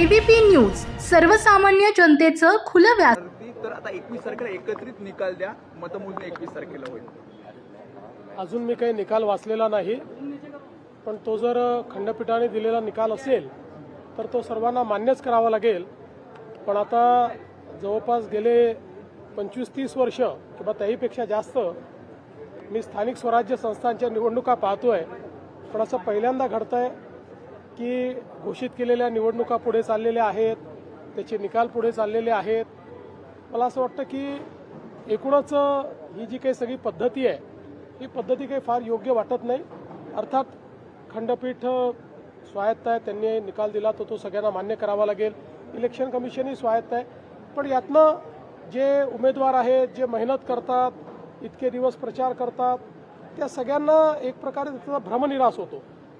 ABP news सर्वसामान्य जनतेचं खुलं व्यास तर आता एकवीस तारखेला एकत्रित निकाल द्या. मतमोजणी एकवीस तारखेला होईल. अजून मी काही निकाल वाचलेला नाही पण तो जर खंडपीठाने दिलेला निकाल असेल तर तो सर्वांना मान्यच करावा लागेल. पण आता जवळपास गेले पंचवीस तीस वर्ष किंवा त्याहीपेक्षा जास्त मी स्थानिक स्वराज्य संस्थांच्या निवडणुका पाहतोय. पण असं पहिल्यांदा घडतंय की घोषित केलेल्या निवडणुका पुढे चाललेल्या आहेत त्याचे निकाल पुढे चाललेले आहेत. मला असं वाटतं की एकूणच ही जी काही सगळी पद्धती आहे ही पद्धती काही फार योग्य वाटत नाही. अर्थात खंडपीठ स्वायत्त आहे त्यांनी निकाल दिला तर तो सगळ्यांना मान्य करावा लागेल. इलेक्शन कमिशनही स्वायत्त आहे. पण यातनं जे उमेदवार आहेत जे मेहनत करतात इतके दिवस प्रचार करतात त्या सगळ्यांना एक प्रकारे त्याचा भ्रमनिरास होतो.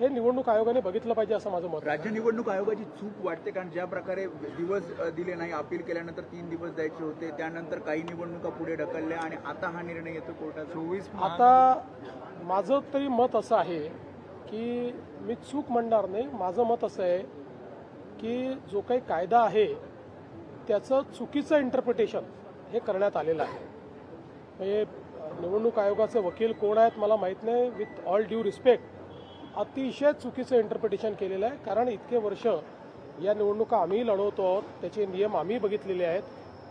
हे निवडणूक आयोगाने बघितलं पाहिजे असं माझं मत आहे. राज्य निवडणूक आयोगाची चूक वाटते कारण ज्या प्रकारे दिवस दिले नाही अपील केल्यानंतर तीन दिवस द्यायचे होते. त्यानंतर काही निवडणुका पुढे ढकलल्या आणि आता हा निर्णय येतो कोर्टाचा. चोवीस आता माझं तरी मत असं आहे की मी चूक म्हणणार नाही. माझं मत असं आहे की जो काही कायदा आहे त्याचं चुकीचं इंटरप्रिटेशन हे करण्यात आलेलं आहे. म्हणजे निवडणूक आयोगाचे वकील कोण आहेत मला माहीत नाही. विथ ऑल ड्यू रिस्पेक्ट अतिशय चुकीचं इंटरप्रिटेशन केलेलं आहे. कारण इतके वर्ष या निवडणुका आम्ही लढवतो आहोत. त्याचे नियम आम्ही बघितलेले आहेत.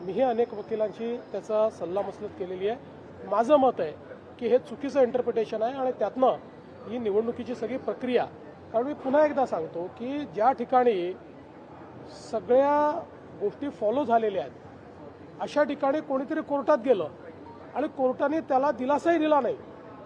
मीही अनेक वकिलांशी त्याचा सल्लामसलत केलेली आहे. माझं मत आहे की हे चुकीचं इंटरप्रिटेशन आहे आणि त्यातनं ही निवडणुकीची सगळी प्रक्रिया कारण मी पुन्हा एकदा सांगतो की ज्या ठिकाणी सगळ्या गोष्टी फॉलो झालेल्या आहेत अशा ठिकाणी कोणीतरी कोर्टात गेलं आणि कोर्टाने त्याला दिलासाही दिला नाही.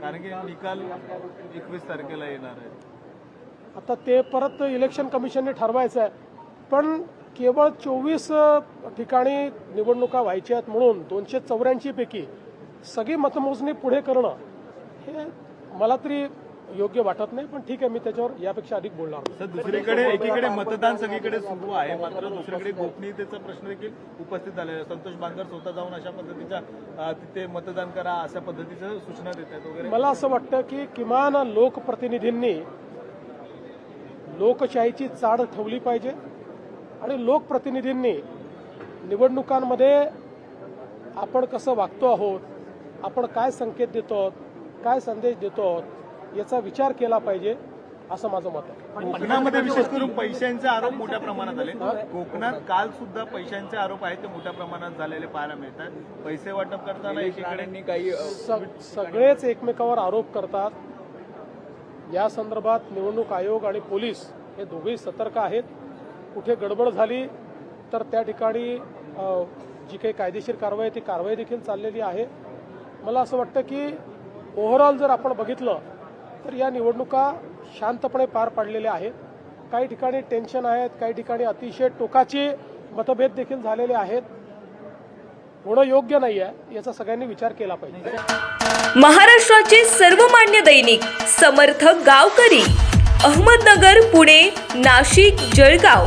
कारण की निकाल एकवीस तारखेला येणार आहे. आता ते परत इलेक्शन कमिशनने ठरवायचं आहे. पण केवळ चोवीस ठिकाणी निवडणुका व्हायच्या आहेत म्हणून दोनशे चौऱ्याऐंशी पैकी सगळी मतमोजणी पुढे करणं हे मला तरी योग्य वाटत नाही पण ठीक आहे मी त्याच्यावर यापेक्षा अधिक बोलणार. तर दुसरीकडे एकीकडे मतदान सगळीकडे सुरू आहे मात्र दुसरीकडे गोपनीयतेचा प्रश्न देखील उपस्थित झालेला आहे संतोष बांगर स्वतः जाऊन अशा पद्धतीच्या तिथे मतदान करा अशा पद्धतीचं सूचना देत आहेत वगैरे मला असं वाटतं की किमान लोकप्रतिनिधींनी लोकशाहीची चाड ठेवली पाहिजे आणि लोकप्रतिनिधींनी निवडणुकांमध्ये आपण कसं वागतो आहोत आपण काय संकेत देतो आहोत काय संदेश देतो आहोत याचा विचार केला पाहिजे असं माझं मत आहे. कोकणामध्ये विशेष करून पैशांचे आरोप मोठ्या प्रमाणात आले. कोकणात काल सुद्धा पैशांचे आरोप आहेत ते मोठ्या प्रमाणात झालेले पाहायला मिळतात. पैसे वाटप करताना एकीकडे काही सगळेच एकमेकावर आरोप करतात. या संदर्भात निवडणूक आयोग आणि पोलीस हे दोघेही सतर्क आहेत. कुठे गडबड झाली तर त्या ठिकाणी जी काही कायदेशीर कारवाई आहे ती कारवाई देखील चाललेली आहे. मला असं वाटतं की ओव्हरऑल जर आपण बघितलं तर या निवडणुका शांतपणे पार पाडलेल्या आहेत. काही ठिकाणी टेन्शन आहेत काही ठिकाणी अतिशय टोकाचे मतभेद देखील झालेले आहेत. होणं योग्य नाही आहे याचा सगळ्यांनी विचार केला पाहिजे. महाराष्ट्राचे सर्वमान्य दैनिक समर्थ गावकरी अहमदनगर पुणे नाशिक जळगाव.